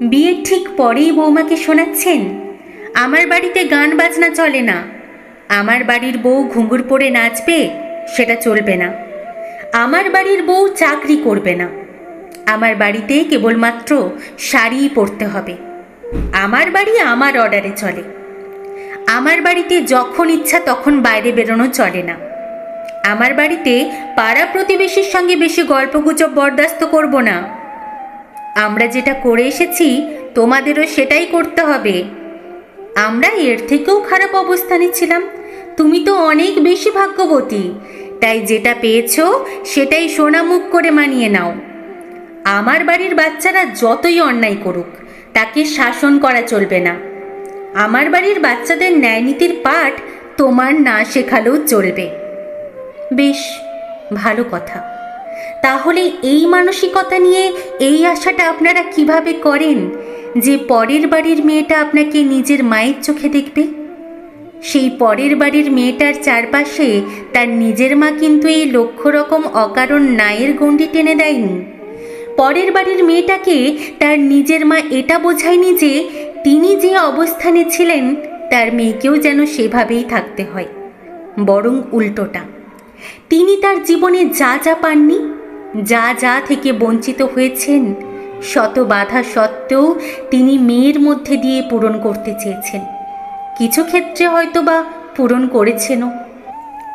বিয়ের ঠিক পরেই বৌমাকে শোনাচ্ছেন? আমার বাড়িতে গান বাজনা চলে না। আমার বাড়ির বউ ঘুঙুর পরে নাচবে, সেটা চলবে না। আমার বাড়ির বউ চাকরি করবে না। আমার বাড়িতে কেবলমাত্র শাড়িই পরতে হবে। আমার বাড়ি আমার অর্ডারে চলে। আমার বাড়িতে যখন ইচ্ছা তখন বাইরে বেরোনো চলে না। আমার বাড়িতে পাড়া প্রতিবেশীর সঙ্গে বেশি গল্পগুজব বরদাস্ত করব না। আমরা যেটা করে এসেছি, তোমাদেরও সেটাই করতে হবে। আমরা এর থেকেও খারাপ অবস্থানে ছিলাম। তুমি তো অনেক বেশি ভাগ্যবতী। তাই যেটা পেয়েছ, সেটাই সোনামুখ করে মানিয়ে নাও। আমার বাড়ির বাচ্চারা যতই অন্যায় করুক, তাকে শাসন করা চলবে না। আমার বাড়ির বাচ্চাদের ন্যায়নীতির পাঠ তোমার না শেখালেও চলবে। বেশ, ভালো কথা। তাহলে এই মানসিকতা নিয়ে এই আশাটা আপনারা কীভাবে করেন? যে পরের বাড়ির মেয়েটা আপনাকে নিজের মায়ের চোখে দেখবে? সেই পরের বাড়ির মেয়েটার চারপাশে তার নিজের মা কিন্তু এই লক্ষ রকম অকারণ নায়ের গণ্ডি টেনে দেয়নি। পরের বাড়ির মেয়েটাকে তার নিজের মা এটা বোঝায়নি যে তিনি যে অবস্থানে ছিলেন, তার মেয়েকেও যেন সেভাবেই থাকতে হয়। বরং উল্টোটা। তিনি তার জীবনে যা যা পাননি যা যা থেকে বঞ্চিত হয়েছেন, শত বাধা সত্ত্বেও তিনি মেয়ের মধ্যে দিয়ে পূরণ করতে চেয়েছেন। কিছু ক্ষেত্রে হয়তো বা পূরণ করেছেনও।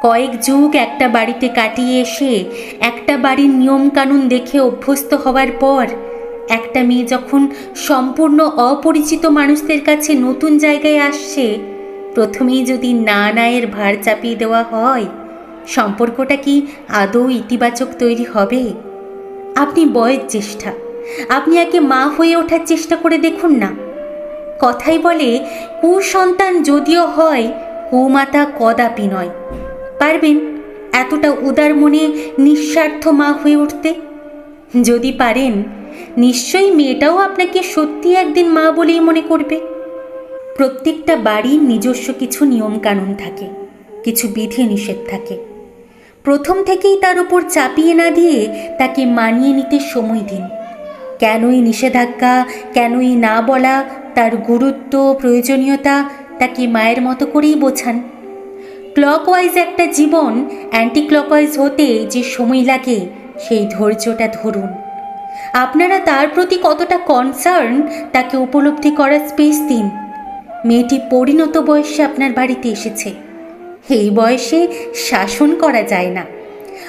কয়েক যুগ একটা বাড়িতে কাটিয়ে এসে একটা বাড়ির নিয়মকানুন দেখে অভ্যস্ত হওয়ার পর একটা মেয়ে যখন সম্পূর্ণ অপরিচিত মানুষদের কাছে নতুন জায়গায় আসছে প্রথমেই যদি না নায়ের ভার চাপিয়ে দেওয়া হয় সম্পর্কটা কি আদৌ ইতিবাচক তৈরি হবে? আপনি বয়ের চেষ্টা আপনি একে মা হয়ে ওঠার চেষ্টা করে দেখুন না। কথাই বলে, কুসন্তান যদিও হয়, কুমাতা কদাপি নয়। পারবেন এতটা উদার মনে নিঃস্বার্থ মা হয়ে উঠতে? যদি পারেন, নিশ্চয়ই মেয়েটাও আপনাকে সত্যি একদিন মা বলেই মনে করবে। প্রত্যেকটা বাড়ির নিজস্ব কিছু নিয়মকানুন থাকে, কিছু বিধি নিষেধ থাকে। প্রথম থেকেই তার উপর চাপিয়ে না দিয়ে তাকে মানিয়ে নিতে সময় দিন। কেনই নিষেধাজ্ঞা, কেনই না বলা, তার গুরুত্ব, প্রয়োজনীয়তা তাকে মায়ের মতো করেই বোঝান। ক্লকওয়াইজ একটা জীবন অ্যান্টি ক্লকওয়াইজ হতে যে সময় লাগে, সেই ধৈর্যটা ধরুন। আপনারা তার প্রতি কতটা কনসার্ন তাকে উপলব্ধি করার স্পেস দিন। মেয়েটি পরিণত বয়সে আপনার বাড়িতে এসেছে। এই বয়সে শাসন করা যায় না।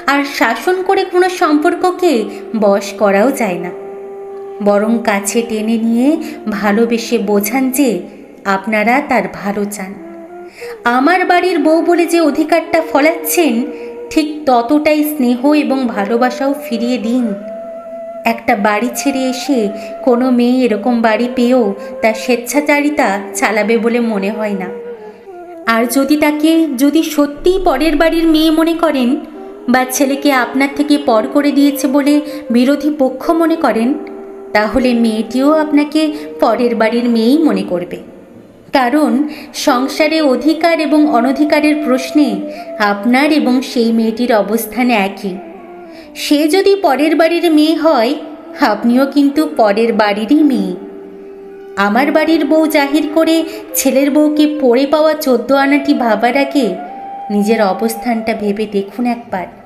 আর শাসন করে কোনো সম্পর্ককে বশ করাও যায় না। বরং কাছে টেনে নিয়ে ভালোবেসে বোঝান যে আপনারা তার ভালো চান। আমার বাড়ির বউ বলে যে অধিকারটা ফলাচ্ছেন, ঠিক ততটাই স্নেহ এবং ভালোবাসাও ফিরিয়ে দিন। একটা বাড়ি ছেড়ে এসে কোনো মেয়ে এরকম বাড়ি পেয়েও তার স্বেচ্ছাচারিতা চালাবে বলে মনে হয় না। আর যদি তাকে, যদি সত্যিই পরের বাড়ির মেয়ে মনে করেন বা ছেলেকে আপনার থেকে পর করে দিয়েছে বলে বিরোধী পক্ষ মনে করেন, তাহলে মেয়েটিও আপনাকে পরের বাড়ির মেয়েই মনে করবে। কারণ সংসারে অধিকার এবং অনধিকারের প্রশ্নে আপনার এবং সেই মেয়েটির অবস্থান একই। সে যদি পরের বাড়ির মেয়ে হয়, আপনিও কিন্তু পরের বাড়িরই মেয়ে। আমার বাড়ির বউ জাহির করে ছেলের বউকে পড়ে পাওয়া চোদ্দ আনাটি ভাবার আগে নিজের অবস্থানটা ভেবে দেখুন একবার।